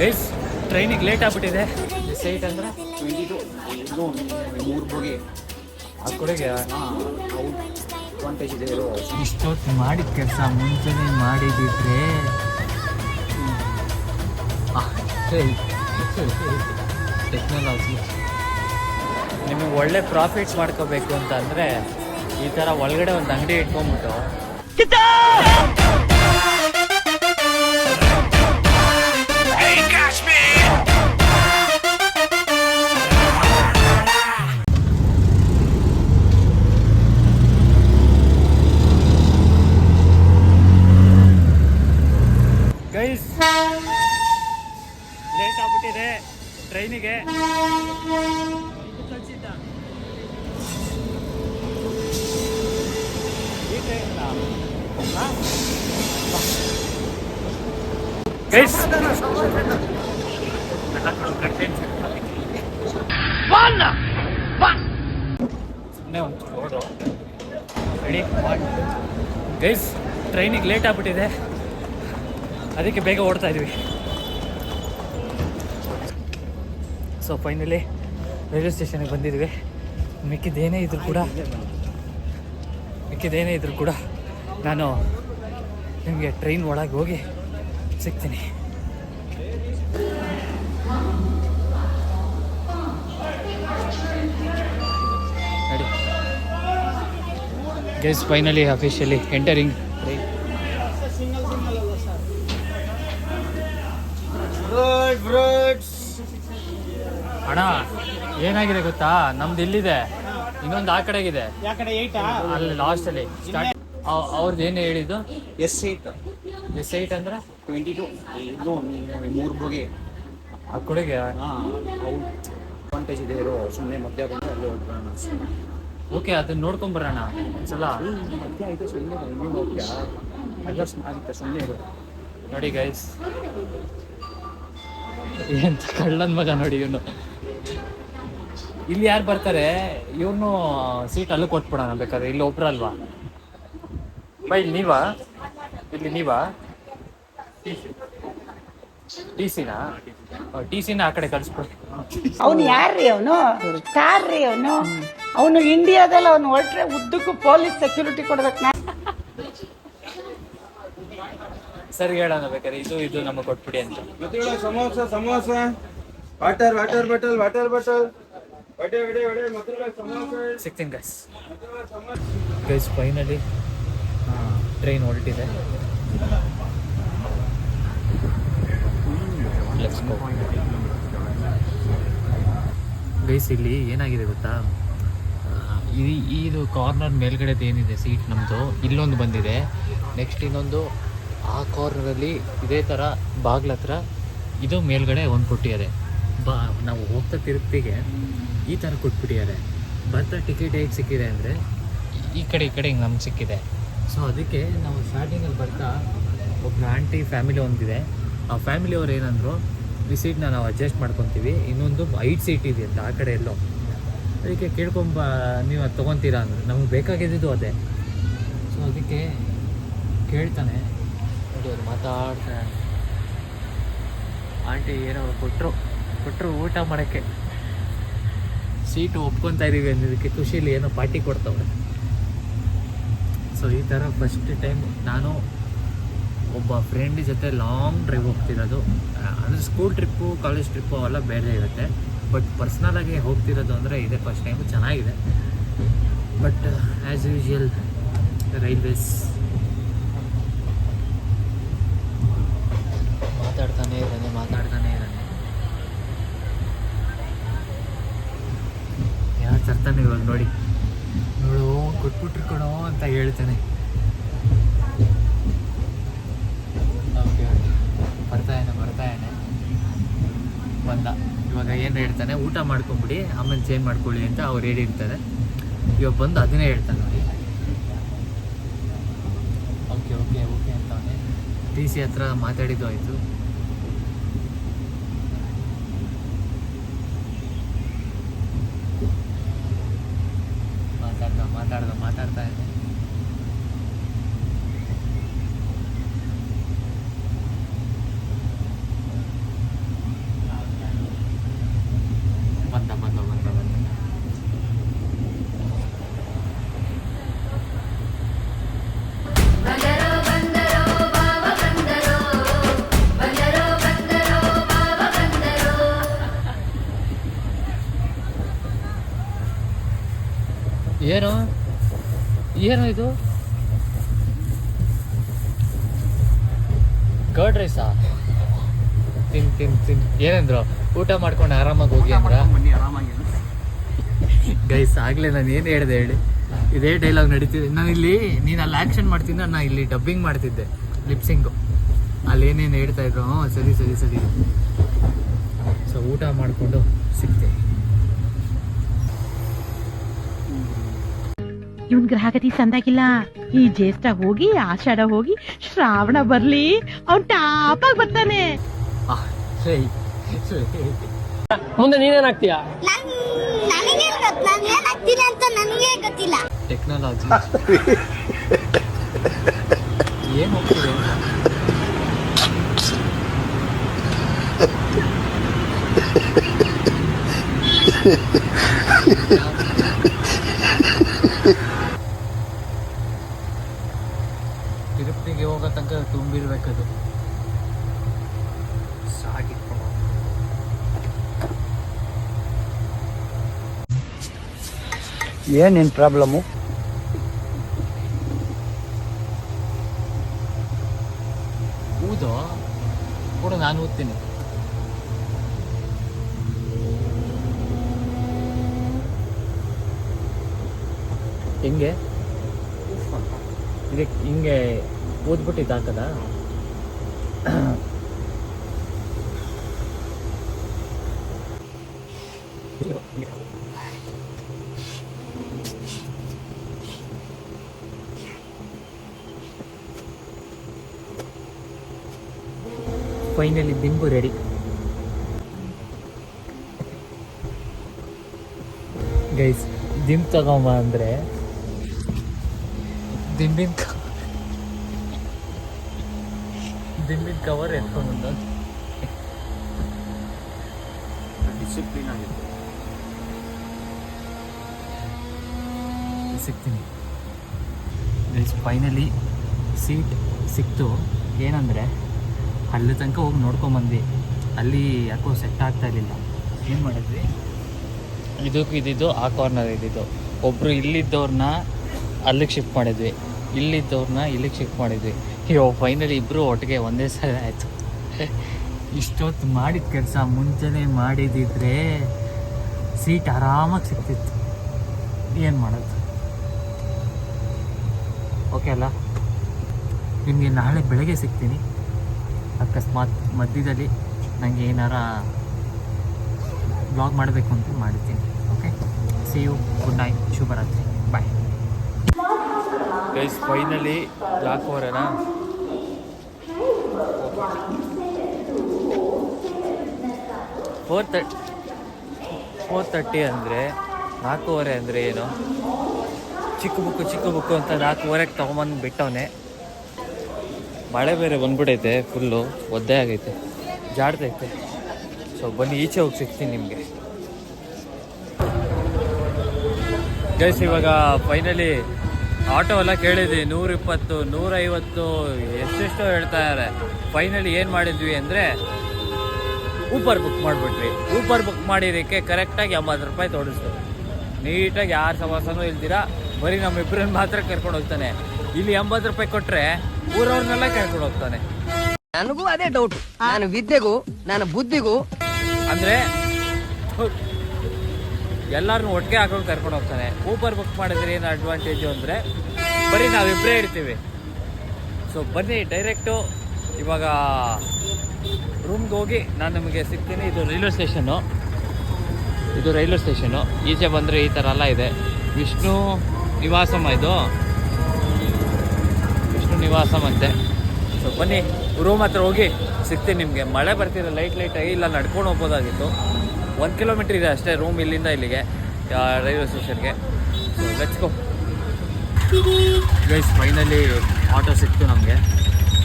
Guys ಟ್ರೈನಿಗೆ late ಆಗ್ಬಿಟ್ಟಿದೆ. Site ಅಂದ್ರೆ? ಟ್ವೆಂಟಿ ಟು ಇದು ಮೂರು ಬೋಗಿ ಆ ಕಡೆಗೆ ಅಡ್ವಾಂಟೇಜ್ ಇದೆ ಇರೋ ಇಷ್ಟೊತ್ತು ಮಾಡಿದ ಕೆಲಸ ಮುಂಚೆನೆ ಮಾಡಿಬಿಟ್ರೆ ಟೆಕ್ನಾಲಜಿ ನಿಮಗೆ ಒಳ್ಳೆ ಪ್ರಾಫಿಟ್ಸ್ ಮಾಡ್ಕೋಬೇಕು ಅಂತ ಅಂದರೆ ಈ ಥರ ಒಳಗಡೆ ಒಂದು ಅಂಗಡಿ ಇಟ್ಕೊಂಡ್ಬಿಟ್ಟು. ರೆಡಿ ಗೈಸ್ ಟ್ರೈನಿಗೆ ಲೇಟ್ ಆಗ್ಬಿಟ್ಟಿದೆ. ಅದಕ್ಕೆ ಬೇಗ ಓಡ್ತಾ ಇದೀವಿ. ಸೊ ಫೈನಲಿ ರೈಲ್ವೆ ಸ್ಟೇಷನ್ಗೆ ಬಂದಿದ್ವಿ. ಮಿಕ್ಕಿದ್ದೇನೇ ಇದ್ರು ಕೂಡ ಮಿಕ್ಕಿದ್ದೇನೇ ಇದ್ರು ಕೂಡ ನಾನು ನಿಮಗೆ ಟ್ರೈನ್ ಒಳಗೆ ಹೋಗಿ ಸಿಗ್ತೀನಿ. ಗೆಸ್ ಫೈನಲಿ ಅಫಿಷಿಯಲಿ ಎಂಟರಿಂಗ್ ಅಣ್ಣ ಏನಾಗಿದೆ ಗೊತ್ತಾ? ನಮ್ದು ಇಲ್ಲಿದೆ. ಇನ್ನೊಂದು ಆ ಕಡೆಗಿದೆ. ಅಲ್ಲಿ ಲಾಸ್ಟ್ ಅಲ್ಲಿ ಸ್ಟಾರ್ಟ್ ಅವ್ರದ್ದು ಏನು ಹೇಳಿದ್ದು? ಎಸ್ ಏಟ್ ಎಸ್ ಏಟ್ ಅಂದ್ರೆ? ಟ್ವೆಂಟಿ ಟು ಮೂರು ಬೋಗಿ. ಆ ಕಡೆಗೆ? ಹಾಂ ಅಡ್ವಾಂಟೇಜ್ ಇದೆ ಇರೋ ಸುಮ್ಮನೆ ಮಧ್ಯ ಬಂದು ಅಲ್ಲಿ ಹೋಗ್ಬಿಡೋಣ. ಓಕೆ ಅದನ್ನ ನೋಡ್ಕೊಂಡ್ ಬರೋಣ. ಒಂದ್ಸಲ ನೋಡಿ ಗೈಸ್ ಎಂತ ಕಳ್ಳನ್ ಮಗ ನೋಡಿ ಇವನು. ಇಲ್ಲಿ ಯಾರು ಬರ್ತಾರೆ? ಇವನು ಸೀಟ್ ಅಲ್ಲೂ ಕೊಟ್ಬಿಡೋಣ ಬೇಕಾದ್ರೆ. ಇಲ್ಲಿ ಒಬ್ರಲ್ವಾ ಬೈ ನೀವಾ? ಇಲ್ಲಿ ನೀವಾ? ಟಿ ಸಿನಾ ಟಿ ಸಿನ ಆ ಕಡೆ ಕಳಿಸ್ಬಿಡಿ ಅವನು ಯಾರ್ರಿ ಅವನು? ಸ್ಟಾರ್ ರೀ ಅವನು? ಅವನು ಇಂಡಿಯಾದಲ್ಲಿ ಅವನು ಹೊರಟ್ರೆ ಉದ್ದಕ್ಕೂ ಪೊಲೀಸ್ ಸೆಕ್ಯೂರಿಟಿ ಕೊಡ್ಬೇಕು ನಾನು ಸರಿ ಹೇಳೋಣ ಬೇಕಾದ್ರೆ ಇದು ಇದು ನಮಗೆ ಕೊಟ್ಬಿಡಿ ಅಂತ. ಮತ್ತೆ samosa samosa. Water water bottle water bottle. ಒಡೆ ಒಡೆ ವಡೆ ಮತ್ತೆ ಸಮೋಸ. ಸಿಗ್ತೀನಿ ಗೈಸ್ ಗೈಸ್ ಫೈನಲಿ ಟ್ರೈನ್ ಹೊರಟಿದೆ. ಗೈಸ್ ಇಲ್ಲಿ ಏನಾಗಿದೆ ಗೊತ್ತಾ? ಇದು ಇದು ಕಾರ್ನರ್ ಮೇಲ್ಗಡೆ ಏನಿದೆ ಸೀಟ್ ನಮ್ಮದು ಇಲ್ಲೊಂದು ಬಂದಿದೆ. ನೆಕ್ಸ್ಟ್ ಇನ್ನೊಂದು ಆ ಕಾರ್ನರಲ್ಲಿ ಇದೇ ಥರ ಬಾಗ್ಲ ಹತ್ರ ಇದು ಮೇಲ್ಗಡೆ ಒಂದು ಕೊಟ್ಟಿದ್ದಾರೆ. ಬಾ, ನಾವು ಹೋಗ್ತಾ ತಿರುಪ್ತಿಗೆ ಈ ಥರ ಕೊಟ್ಬಿಟ್ಟಿದ್ದಾರೆ. ಬರ್ತಾ ಟಿಕೆಟ್ ಹೇಗೆ ಸಿಕ್ಕಿದೆ ಅಂದರೆ ಈ ಕಡೆ ಈ ಕಡೆ ಹಿಂಗೆ ನಮ್ಗೆ ಸಿಕ್ಕಿದೆ. ಸೊ ಅದಕ್ಕೆ ನಾವು ಸ್ಟಾರ್ಟಿಂಗಲ್ಲಿ ಬರ್ತಾ ಒಬ್ಬ ಆಂಟಿ ಫ್ಯಾಮಿಲಿ ಒಂದಿದೆ. ಆ ಫ್ಯಾಮಿಲಿಯವ್ರು ಏನಂದರು ಈ ಸೀಟ್ನ ನಾವು ಅಡ್ಜಸ್ಟ್ ಮಾಡ್ಕೊತೀವಿ. ಇನ್ನೊಂದು ಐಟ್ ಸೀಟ್ ಇದೆ ಅಂತ ಆ ಕಡೆ ಎಲ್ಲೋ. ಅದಕ್ಕೆ ಕೇಳ್ಕೊಂಬ ನೀವು ಅದು ತೊಗೊತೀರಾ ಅಂದ್ರೆ. ನಮಗೆ ಬೇಕಾಗಿದ್ದು ಅದೇ. ಸೊ ಅದಕ್ಕೆ ಕೇಳ್ತಾನೆ. ನೋಡಿ, ಅವ್ರು ಮಾತಾಡ್ತಾನೆ. ಆಂಟಿ ಏನೋ ಕೊಟ್ಟರು ಕೊಟ್ಟರು ಊಟ ಮಾಡೋಕ್ಕೆ. ಸೀಟು ಒಪ್ಕೊತಾ ಇದ್ದೀವಿ ಅನ್ನೋದಕ್ಕೆ ಖುಷಿಲಿ ಏನೋ ಪಾರ್ಟಿ ಕೊಡ್ತವ್ರೆ. ಸೊ ಈ ಥರ ಫಸ್ಟ್ ಟೈಮ್ ನಾನು ಒಬ್ಬ ಫ್ರೆಂಡ್ ಜೊತೆ ಲಾಂಗ್ ಡ್ರೈವ್ ಹೋಗ್ತಿರೋದು. ಅಂದರೆ ಸ್ಕೂಲ್ ಟ್ರಿಪ್ಪು ಕಾಲೇಜ್ ಟ್ರಿಪ್ಪು ಅವೆಲ್ಲ ಬೇರೆ ಇರುತ್ತೆ. ಬಟ್ ಪರ್ಸ್ನಲಾಗಿ ಹೋಗ್ತಿರೋದು ಅಂದರೆ ಇದೇ ಫಸ್ಟ್ ಟೈಮು ಚೆನ್ನಾಗಿದೆ. ಬಟ್ ಆ್ಯಸ್ ಯೂಶುವಲ್ ರೈಲ್ವೇಸ್ ಮಾತಾಡ್ತಾನೆ ಇದ್ದಾನೆ ಮಾತಾಡ್ತಾನೆ ಇದ್ದಾನೆ. ಯಾರು ತರ್ತಾನೆ ಇವಾಗ ನೋಡಿ. ನೋಡು ಕೊಟ್ಬಿಟ್ರು ಕಣೋ ಅಂತ ಹೇಳ್ತಾನೆ ಓಕೆ ಓಕೆ ಬರ್ತಾ ಇದ್ದಾನೆ ಬರ್ತಾ ಇದ್ದಾನೆ ಬಂದ ಇವಾಗ ಏನು ಹೇಳ್ತಾನೆ ಊಟ ಮಾಡ್ಕೊಂಬಿಡಿ ಆಮೇಲೆ ಚೇಂಜ್ ಮಾಡ್ಕೊಳ್ಳಿ ಅಂತ ಅವ್ರು ಹೇಳಿರ್ತಾರೆ ಇವಾಗ ಬಂದು ಅದನ್ನೇ ಹೇಳ್ತಾನೆ ನೋಡಿ ಓಕೆ ಓಕೆ ಓಕೆ ಅಂತಾನೆ. ಟಿ ಸಿ ಹತ್ರ ಮಾತಾಡಿದ್ದು ಆಯಿತು. ಏನು? ಏನು ಇದು? ಕರ್ಡ್ ರೈಸಾ ತಿನ್ ತಿನ್ ತಿನ್. ಏನಂದ್ರು? ಊಟ ಮಾಡ್ಕೊಂಡು ಆರಾಮಾಗಿ ಹೋಗಿ ಅಂದ್ರ? ಗೈಸ್ ಆಗ್ಲೇ ನಾನು ಏನು ಹೇಳಿದೆ ಹೇಳಿ? ಇದೇ ಡೈಲಾಗ್ ನಡೀತಿದೆ. ನಾನು ಇಲ್ಲಿ ನೀನು ಅಲ್ಲಿ ಆ್ಯಕ್ಷನ್ ಮಾಡ್ತಿದ್ದ ನಾನು ಇಲ್ಲಿ ಡಬ್ಬಿಂಗ್ ಮಾಡ್ತಿದ್ದೆ ಲಿಪ್ಸಿಂಗು ಅಲ್ಲಿ ಏನೇನು ಹೇಳ್ತಾ ಇದ್ರು? ಸರಿ ಸರಿ ಸರಿ. ಸೊ ಊಟ ಮಾಡಿಕೊಂಡು ಸಿಗ್ತೇವೆ ಗ್ರಹಗತಿ ಸಂದಾಗಿಲ್ಲ. ಈ ಜ್ಯೇಷ್ಠ ಹೋಗಿ ಆಷಾಢ ಹೋಗಿ ಶ್ರಾವಣ ಬರ್ಲಿ ಅವ್ನ್ ಆಗಿ ಬರ್ತಾನೆ. ಆ, ಸರಿ ಸರಿ. ಮುಂದೆ ನೀನೇನಾಗ್ತೀಯ ನನ್ ನನಗೆ ಗೊತ್ತು? ನಾನು ಏನಾಗ್ತೀನಿ ಅಂತ ನನಗೆ ಗೊತ್ತಿಲ್ಲ? ಟೆಕ್ನಾಲಜಿ ಏನು ಹೋಗ್ತಿದೆ ಅಂತ ತಿರುಪತಿಗೆ ಹೋಗೋ ತನಕ ಸಾಗಿಟ್ಕೊಂಡು ಏನೇನು ಪ್ರಾಬ್ಲಮ್ಮು ಊದೋ? ಕೂಡ ನಾನು ಓದ್ತೀನಿ ಹೆಂಗೆ? ಇದಕ್ಕೆ ಹಿಂಗೆ ಹಾಕದ? ಫೈನಲಿ ದಿಂಬು ರೆಡಿ ಗೈಸ್ ದಿಂಬ್ ತಗೊಂಬ ಅಂದ್ರೆ ದಿಂಬಿನ ದಿಂಬಿನ ಕವರ್ ಎತ್ಕೊಂಡ್ಬಂದ ಡಿಸಿಪ್ಲಿನ್ ಆಗಿತ್ತು. ಸಿಗ್ತೀನಿ. ಫೈನಲಿ ಸೀಟ್ ಸಿಕ್ತು. ಏನಂದರೆ ಅಲ್ಲಿ ತನಕ ಹೋಗಿ ನೋಡ್ಕೊಂಬಂದ್ವಿ ಅಲ್ಲಿ ಯಾಕೋ ಸೆಟ್ ಆಗ್ತಾ ಇರಲಿಲ್ಲ. ಏನು ಮಾಡಿದ್ವಿ? ಇದಕ್ಕೂ ಇದ್ದಿದ್ದು ಆ ಕಾರ್ನರ್ ಇದ್ದಿದ್ದು. ಒಬ್ಬರು ಇಲ್ಲಿದ್ದವ್ರನ್ನ ಅಲ್ಲಿಗೆ ಶಿಫ್ಟ್ ಮಾಡಿದ್ವಿ. ಇಲ್ಲಿದ್ದವ್ರನ್ನ ಇಲ್ಲಿಗೆ ಶಿಫ್ಟ್ ಮಾಡಿದ್ವಿ. ಅಯ್ಯೋ ಫೈನಲಿ ಇಬ್ಬರು ಒಟ್ಟಿಗೆ ಒಂದೇ ಸಲ ಆಯಿತು. ಇಷ್ಟೊತ್ತು ಮಾಡಿದ ಕೆಲಸ ಮುಂಚೆನೇ ಮಾಡಿದಿದ್ರೆ ಸೀಟ್ ಆರಾಮಾಗಿ ಸಿಗ್ತಿತ್ತು. ಏನು ಮಾಡೋದು? ಓಕೆ ಅಲ್ಲ? ನಿಮಗೆ ನಾಳೆ ಬೆಳಗ್ಗೆ ಸಿಗ್ತೀನಿ. ಅಕಸ್ಮಾತ್ ಮಧ್ಯದಲ್ಲಿ ನನಗೆ ಏನಾರ ಬ್ಲಾಗ್ ಮಾಡಬೇಕು ಅಂತ ಮಾಡಿದ್ದೀನಿ. Okay see you good night ಶುಭರಾತ್ರಿ. ಬಾಯ್ ಗೈಸ್ ಫೈನಲಿ ನಾಲ್ಕೂವರೆನಾ ಫೋರ್ ತರ್ಟ್ ಫೋರ್ ತರ್ಟಿ ಅಂದರೆ ನಾಲ್ಕೂವರೆ ಅಂದರೆ ಏನು? ಚಿಕ್ಕ ಬುಕ್ಕು ಚಿಕ್ಕ ಬುಕ್ಕು ಅಂತ ನಾಲ್ಕೂವರೆಗೆ ತೊಗೊಂಬಂದು ಬಿಟ್ಟವನೆ. ಮಳೆ ಬೇರೆ ಬಂದ್ಬಿಟ್ಟೈತೆ ಫುಲ್ಲು ಒದ್ದೆ ಆಗೈತೆ ಜಾಡ್ತೈತೆ ಸೊ ಬನ್ನಿ, ಈಚೆ ಹೋಗಿ ಸಿಗ್ತೀನಿ ನಿಮಗೆ. ಗೈಸ್ ಇವಾಗ ಫೈನಲಿ ಆಟೋ ಎಲ್ಲ ಕೇಳಿದ್ವಿ ನೂರಿಪ್ಪತ್ತು ನೂರೈವತ್ತು ಎಷ್ಟೆಷ್ಟೋ ಹೇಳ್ತಾ ಇದಾರೆ. ಫೈನಲಿ ಏನು ಮಾಡಿದ್ವಿ ಅಂದರೆ ಊಪರ್ ಬುಕ್ ಮಾಡಿಬಿಟ್ವಿ. ಊಪರ್ ಬುಕ್ ಮಾಡಿದ್ದಕ್ಕೆ ಕರೆಕ್ಟಾಗಿ ಎಂಬತ್ತು ರೂಪಾಯಿ ತೋರಿಸ್ತು. ನೀಟಾಗಿ ಯಾರು ಸವಾಸನೂ ಇಲ್ದಿರಾ ಬರೀ ನಮ್ಮಿಬ್ಬರನ್ನ ಮಾತ್ರ ಕರ್ಕೊಂಡು ಹೋಗ್ತಾನೆ. ಇಲ್ಲಿ ಎಂಬತ್ತು ರೂಪಾಯಿ ಕೊಟ್ಟರೆ ಊರವ್ರನ್ನೆಲ್ಲ ಕರ್ಕೊಂಡು ಹೋಗ್ತಾನೆ. ನನಗೂ ಅದೇ ಡೌಟ್ ನಾನು ವಿದ್ಯೆಗೂ ನಾನು ಬುದ್ಧಿಗೂ. ಅಂದರೆ ಎಲ್ಲರನ್ನೂ ಒಟ್ಟಿಗೆ ಹಾಕೊಂಡು ಕರ್ಕೊಂಡು ಹೋಗ್ತಾನೆ. ಊಬರ್ ಬುಕ್ ಮಾಡಿದ್ರೆ ಏನು ಅಡ್ವಾಂಟೇಜು ಅಂದರೆ, ಬರೀ ನಾವಿಬ್ಬರೇ ಇರ್ತೀವಿ. ಸೊ ಬನ್ನಿ ಡೈರೆಕ್ಟು ಇವಾಗ ರೂಮ್ಗೆ ಹೋಗಿ ನಾನು ನಿಮಗೆ ಸಿಗ್ತೀನಿ. ಇದು ರೈಲ್ವೆ ಸ್ಟೇಷನ್ನು ಇದು ರೈಲ್ವೆ ಸ್ಟೇಷನ್ನು ಈಚೆ ಬಂದರೆ ಈ ಥರ ಎಲ್ಲ ಇದೆ. ವಿಷ್ಣು ನಿವಾಸಮ ಇದು. ವಿಷ್ಣು ನಿವಾಸಮ್ ಅಂತೆ. ಸೊ ಬನ್ನಿ ರೂಮ್ ಹತ್ರ ಹೋಗಿ ಸಿಗ್ತೀನಿ ನಿಮಗೆ. ಮಳೆ ಬರ್ತಿರೋ ಲೈಟ್ ಲೈಟಾಗಿ ಇಲ್ಲ, ನಡ್ಕೊಂಡು ಹೋಗ್ಬೋದಾಗಿತ್ತು. ಒಂದು ಕಿಲೋಮೀಟ್ರ್ ಇದೆ ಅಷ್ಟೇ ರೂಮ್ ಇಲ್ಲಿಂದ ಇಲ್ಲಿಗೆ ರೈಲ್ವೆ ಸ್ಟೇಷನ್ಗೆ ಸೊ ಗೈಸ್ ಫೈನಲಿ ಆಟೋ ಸಿಕ್ತು ನಮಗೆ.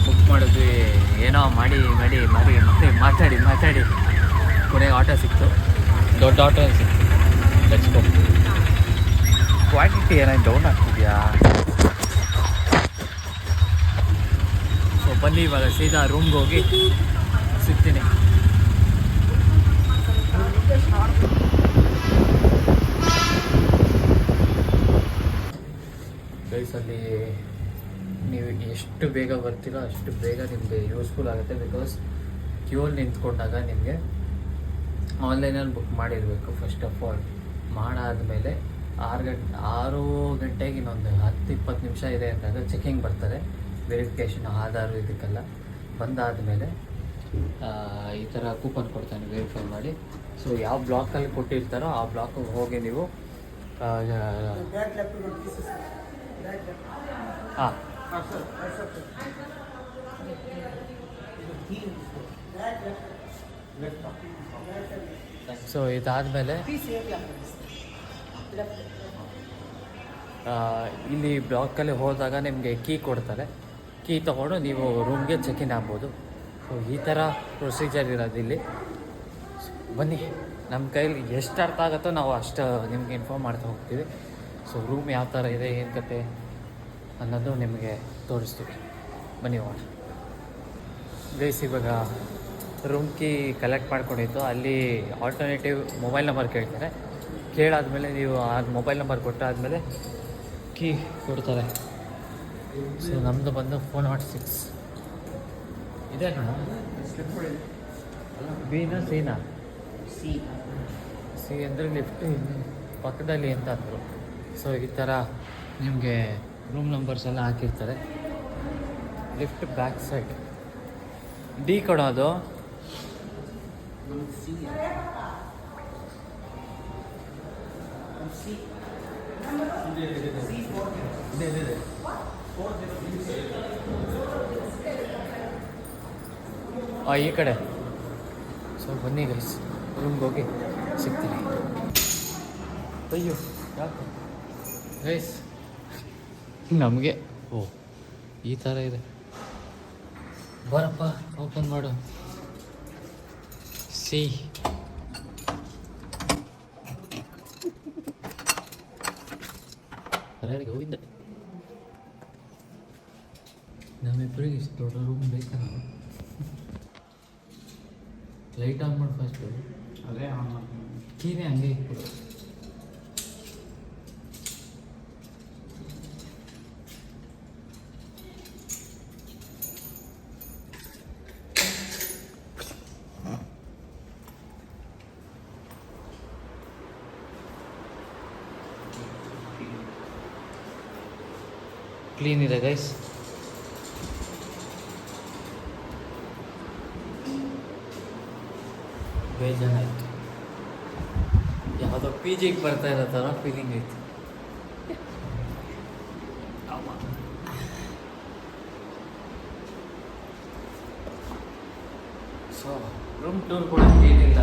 ಬುಕ್ ಮಾಡಿದ್ವಿ. ಏನೋ ಮಾಡಿ ಮಾಡಿ ಮಾಡಿ, ಮತ್ತೆ ಮಾತಾಡಿ ಮಾತಾಡಿ. ಕೊನೆಗೆ ಆಟೋ ಸಿಕ್ತು. ದೊಡ್ಡ ಆಟೋ ಸಿಕ್ತು? ಬೆಚ್ಕೋ ಕ್ವಾಂಟಿಟಿ ಏನಾಯ್ತು? ಡೌನ್ ಆಗ್ತಿದೆಯಾ? ಸೊ ಬನ್ನಿ ಇವಾಗ. ಸೀದಾ ರೂಮ್ಗೆ ಹೋಗಿ ಸಿಗ್ತೀನಿ. ಅಲ್ಲಿ ನೀವು ಎಷ್ಟು ಬೇಗ ಬರ್ತೀರೋ ಅಷ್ಟು ಬೇಗ ನಿಮಗೆ ಯೂಸ್ಫುಲ್ ಆಗುತ್ತೆ ಬಿಕಾಸ್ ಕ್ಯೂಲ್ ನಿಂತ್ಕೊಂಡಾಗ ನಿಮಗೆ ಆನ್ಲೈನಲ್ಲಿ ಬುಕ್ ಮಾಡಿರಬೇಕು ಫಸ್ಟ್ ಆಫ್ ಆಲ್ ಮಾಡಾದಮೇಲೆ ಆರು ಗಂಟೆ, ಆರು ಗಂಟೆಗೆ ಇನ್ನೊಂದು ಹತ್ತು, ಇಪ್ಪತ್ತು ನಿಮಿಷ ಇದೆ ಅಂದಾಗ ಚೆಕಿಂಗ್ ಬರ್ತಾರೆ? ವೆರಿಫಿಕೇಷನ್ ಆಧಾರ ಇದಕ್ಕೆಲ್ಲ ಬಂದಾದ ಮೇಲೆ ಈ ಥರ ಕೂಪನ್ ಕೊಡ್ತಾನೆ ವೆರಿಫೈ ಮಾಡಿ. ಸೊ ಯಾವ ಬ್ಲಾಕಲ್ಲಿ ಕೊಟ್ಟಿರ್ತಾರೋ ಆ ಬ್ಲಾಕಿಗೆ ಹೋಗಿ ನೀವು ಹಾಂ ಸೊ ಇದಾದಮೇಲೆ ಇಲ್ಲಿ ಬ್ಲಾಕಲ್ಲಿ ಹೋದಾಗ ನಿಮಗೆ ಕೀ ಕೊಡ್ತಾರೆ. ಕೀ ತಗೊಂಡು ನೀವು ರೂಮ್ಗೆ ಚೆಕ್ ಇನ್ ಆಗ್ಬೋದು. ಸೊ ಈ ಥರ ಪ್ರೊಸೀಜರ್ ಇರೋದು ಇಲ್ಲಿ ಬನ್ನಿ ನಮ್ಮ ಕೈಲಿ ಎಷ್ಟು ಅರ್ಥ ಆಗುತ್ತೋ ನಾವು ಅಷ್ಟು ನಿಮಗೆ ಇನ್ಫಾರ್ಮ್ ಮಾಡ್ತಾ ಹೋಗ್ತೀವಿ. ಸೊ ರೂಮ್ ಯಾವ ಥರ ಇದೆ, ಏನು ಕತೆ ಅನ್ನೋದು ನಿಮಗೆ ತೋರಿಸ್ತೀವಿ. ಬನ್ನಿ ಹೋಗೋಣ. ಗೈಸ್ ಇವಾಗ ರೂಮ್ ಕೀ ಕಲೆಕ್ಟ್ ಮಾಡ್ಕೊಂಡಿದ್ದು. ಅಲ್ಲಿ ಆಲ್ಟರ್ನೇಟಿವ್ ಮೊಬೈಲ್ ನಂಬರ್ ಕೇಳ್ತಾರೆ. ಕೇಳಾದಮೇಲೆ ನೀವು ಆ ಮೊಬೈಲ್ ನಂಬರ್ ಕೊಟ್ಟಾದಮೇಲೆ ಕೀ ಕೊಡ್ತಾರೆ. ಸೊ ನಮ್ಮದು ಬಂದು ಫೋರ್ ನಾಟ್ ಸಿಕ್ಸ್ ಇದೆ ಬೀನಾ ಸೀನಾ ಸಿನಾ ಸಿ. ಸಿ ಅಂದರೆ ಲಿಫ್ಟ್ ಪಕ್ಕದಲ್ಲಿ ಅಂತ ಅಂದರು? ಸೊ ಈ ಥರ ನಿಮಗೆ ರೂಮ್ ನಂಬರ್ಸ್ ಎಲ್ಲ ಹಾಕಿರ್ತಾರೆ. ಲಿಫ್ಟ್ ಬ್ಯಾಕ್ ಸೈಡ್ ಡಿ ಕೊಡೋದು. ಈ ಕಡೆ. ಸೊ ಬನ್ನಿ ಗೈಸ್ ರೂಮ್ಗೆ ಹೋಗಿ ಸಿಗ್ತೀನಿ. ಅಯ್ಯೋ, ಯಾಕೆ? ಗೈಸ್ ನಮಗೆ. ಓ, ಈ ಥರ ಇದೆ. ಬರಪ್ಪ, ಓಪನ್ ಮಾಡು. ಸಿ. ಯಾರಿಗೆ ಹೋಗಿದ್ದೆ ನಮ್ಮಿಬ್ಬರಿಗೆ ಇಷ್ಟು ದೊಡ್ಡ ರೂಮ್ ಬೇಕಾ ಲೈಟ್ ಆನ್ ಮಾಡಿ ಫಸ್ಟು ಅದೇ ಕೀನೇ ಹಂಗೆ ಇಟ್ಬಿಡು ಕ್ಲೀನ್ ಇದೆ ಗೈಸ್ ಬೇಜಾರಾಯ್ತು. ಯಾವುದೋ ಪಿ ಜಿಗೆ ಬರ್ತಾ ಇರೋ ಥರ ಫೀಲಿಂಗ್ ಐತಿ ಸೊ ರೂಮ್ ಟೂರ್ ಕೂಡ ಏನಿಲ್ಲ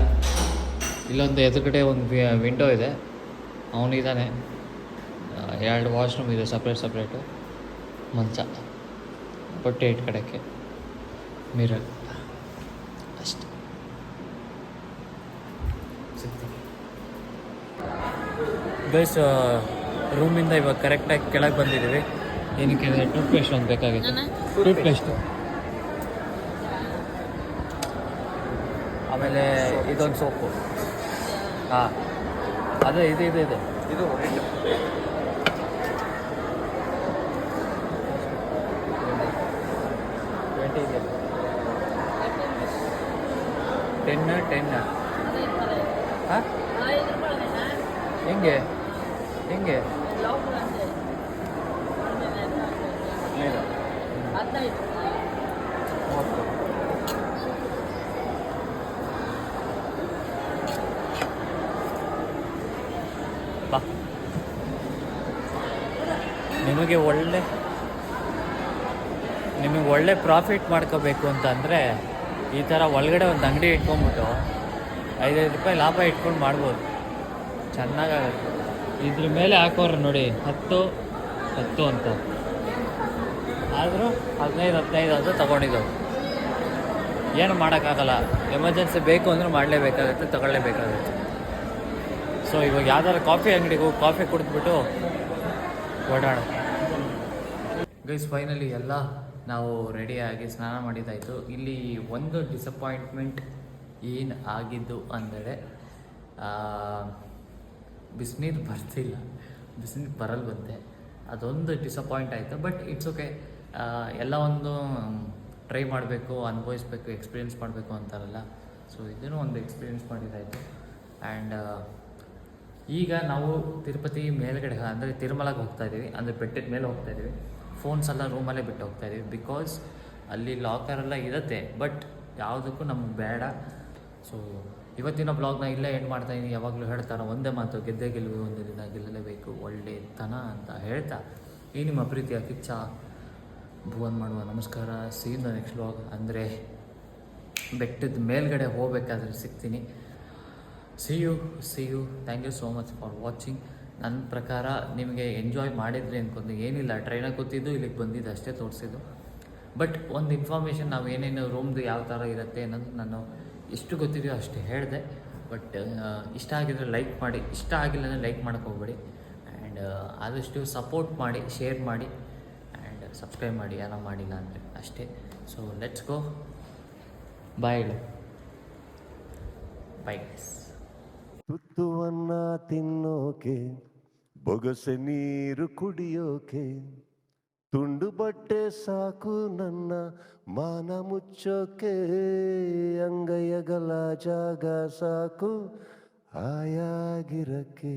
ಇಲ್ಲೊಂದು ಎದುರುಗಡೆ ಒಂದು ವಿಂಡೋ ಇದೆ. ಅವನಿದ್ದಾನೆ ಎರಡು ವಾಶ್ರೂಮ್ ಇದೆ ಸಪ್ರೇಟ್ ಸಪ್ರೇಟು ಮಂಚ. ಬಟ್ಟೆ ಇಟ್ಕಡಕ್ಕೆ ಮಿರರ್ ಗೈಸ್ ರೂಮಿಂದ ಇವಾಗ ಕರೆಕ್ಟಾಗಿ ಕೆಳಗೆ ಬಂದಿದ್ದೀವಿ. ಏನಕ್ಕೆ ಟೂತ್ ಪೇಸ್ಟ್ ಒಂದು ಬೇಕಾಗಿತ್ತು. ಟೂತ್ ಪೇಸ್ಟು ಆಮೇಲೆ ಇದೊಂದು ಸೋಪು. ಹಾಂ. ಅದೇ ಇದು ಇದು ಇದೆ. ಇದು ಟ್ವೆಂಟಿ ಇದೆ. ಟೆನ್ ಟೆನ್ ಹಾಂ? ಹೆಂಗೆ? ಹೆಂಗೆ? ಬಾ ನಿಮಗೆ ಒಳ್ಳೆ ನಿಮಗೆ ಒಳ್ಳೆ ಪ್ರಾಫಿಟ್ ಮಾಡ್ಕೋಬೇಕು ಅಂತಂದರೆ ಈ ಥರ ಒಳಗಡೆ ಒಂದು ಅಂಗಡಿ ಇಟ್ಕೊಂಡ್ಬಿಟ್ಟು ಐದೈದು ರೂಪಾಯಿ ಲಾಭ ಇಟ್ಕೊಂಡು ಮಾಡ್ಬೋದು. ಚೆನ್ನಾಗಾಗುತ್ತೆ. ಇದ್ರ ಮೇಲೆ ಹಾಕೋರು ನೋಡಿ, ಹತ್ತು ಹತ್ತು ಅಂತ. ಆದರೂ ಹದಿನೈದು ಹದಿನೈದು ಅಂತ ತೊಗೊಂಡಿದ್ದವು. ಏನು ಮಾಡೋಕ್ಕಾಗಲ್ಲ. ಎಮರ್ಜೆನ್ಸಿ ಬೇಕು ಅಂದರೆ ಮಾಡಲೇಬೇಕಾಗುತ್ತೆ, ತಗೊಳ್ಳೇಬೇಕಾಗುತ್ತೆ. ಸೊ ಇವಾಗ ಯಾವ್ದಾದ್ರು ಕಾಫಿ ಅಂಗಡಿಗೆ ಹೋಗಿ ಕಾಫಿ ಕುಡಿದ್ಬಿಟ್ಟು ಓಡಾಡ ಗೈಸ್ ಫೈನಲಿ ಎಲ್ಲ ನಾವು ರೆಡಿಯಾಗಿ ಸ್ನಾನ ಮಾಡಿದ್ದಾಯಿತು. ಇಲ್ಲಿ ಒಂದು ಡಿಸಪಾಯಿಂಟ್ಮೆಂಟ್ ಏನು ಆಗಿದ್ದು ಅಂದರೆ ಬಿಸಿನೀರು ಬರ್ತಿಲ್ಲ. ಬಿಸಿನೀರು ಬರಲ್ವಂತೆ ಅದೊಂದು ಡಿಸಪಾಯಿಂಟ್ ಆಯಿತು. ಬಟ್ ಇಟ್ಸ್ ಓಕೆ ಎಲ್ಲ ಒಂದು ಟ್ರೈ ಮಾಡಬೇಕು, ಅನುಭವಿಸ್ಬೇಕು ಎಕ್ಸ್ಪೀರಿಯೆನ್ಸ್ ಮಾಡಬೇಕು ಅಂತಾರಲ್ಲ. ಸೊ ಇದನ್ನು ಒಂದು ಎಕ್ಸ್ಪೀರಿಯೆನ್ಸ್ ಮಾಡಿದ್ದಾಯಿತು ಆ್ಯಂಡ್ ಈಗ ನಾವು ತಿರುಪತಿ ಮೇಲ್ಗಡೆ, ಅಂದರೆ ತಿರುಮಲಗೆ ಹೋಗ್ತಾ ಇದ್ದೀವಿ ಅಂದರೆ ಬೆಟ್ಟದ ಮೇಲೆ ಹೋಗ್ತಾ ಇದ್ದೀವಿ ಫೋನ್ಸ್ ಎಲ್ಲ ರೂಮಲ್ಲೇ ಬಿಟ್ಟು ಹೋಗ್ತಾ ಇದ್ದೀವಿ ಬಿಕಾಸ್ ಅಲ್ಲಿ ಲಾಕರ್ ಎಲ್ಲ ಇರುತ್ತೆ. ಬಟ್ ಯಾವುದಕ್ಕೂ ನಮ್ಗೆ ಬೇಡ. ಸೊ ಇವತ್ತಿನ ಬ್ಲಾಗ್ನ ಇಲ್ಲೇ ಎಂಡ್ ಮಾಡ್ತಾ ಇದ್ದೀನಿ ಯಾವಾಗಲೂ ಹೇಳ್ತಾನೆ, ಒಂದೇ ಮಾತು, ಗೆದ್ದೆ ಗೆಲುವು ಒಂದು ದಿನ ಗೆಲ್ಲಲೇಬೇಕು, ಒಳ್ಳೆತನ ಅಂತ ಹೇಳ್ತಾ ಈ ನಿಮ್ಮ ಪ್ರೀತಿಯ ಕಿಚ್ಚ. ಭುವನ್ ಮಾಡುವ ನಮಸ್ಕಾರ. ಸೀನ್ ದ ನೆಕ್ಸ್ಟ್ ಬ್ಲಾಗ್ ಅಂದರೆ ಬೆಟ್ಟದ ಮೇಲ್ಗಡೆ ಹೋಗಬೇಕಾದ್ರೆ ಸಿಗ್ತೀನಿ. See you see you thank you so much for watching ನನ್ನ ಪ್ರಕಾರ ನಿಮಗೆ ಎಂಜಾಯ್ ಮಾಡಿದ್ರಿ ಅನ್ಕೊಂಡು. ಏನಿಲ್ಲ ಟ್ರೈನಾಗಿ ಕೂತಿದ್ದು, ಇಲ್ಲಿಗೆ ಬಂದಿದ್ದು ಅಷ್ಟೇ ತೋರಿಸಿದ್ದು. ಬಟ್ ಒಂದು ಇನ್ಫಾರ್ಮೇಷನ್ ನಾವು ಏನೇನು ರೂಮ್ದು ಯಾವ ಥರ ಇರುತ್ತೆ ಅನ್ನೋದು ನಾನು ಎಷ್ಟು ಗೊತ್ತಿದೆಯೋ ಅಷ್ಟು ಹೇಳಿದೆ. ಬಟ್ ಇಷ್ಟ ಆಗಿದ್ರೆ ಲೈಕ್ ಮಾಡಿ, ಇಷ್ಟ ಆಗಿಲ್ಲ ಅಂದರೆ ಲೈಕ್ ಮಾಡಕ್ಕೆ ಹೋಗ್ಬೇಡಿ. ಆ್ಯಂಡ್ ಆದಷ್ಟು ಸಪೋರ್ಟ್ ಮಾಡಿ ಶೇರ್ ಮಾಡಿ. ಆ್ಯಂಡ್ ಸಬ್ಸ್ಕ್ರೈಬ್ ಮಾಡಿ, ಯಾರೋ ಮಾಡಿಲ್ಲ ಅಂದರೆ ಅಷ್ಟೇ. ಸೊ ಲೆಟ್ಸ್ ಗೋ ಬಾಯ್ ಬಾಯ್ ತುತ್ತುವನ್ನ ತಿನ್ನೋಕೆ, ಬೊಗಸೆ ನೀರು ಕುಡಿಯೋಕೆ, ತುಂಡು ಬಟ್ಟೆ ಸಾಕು ನನ್ನ ಮಾನ ಮುಚ್ಚೋಕೆ ಅಂಗೈಯಗಲ ಜಾಗ ಸಾಕು ಆಯಾಗಿರಕ್ಕೆ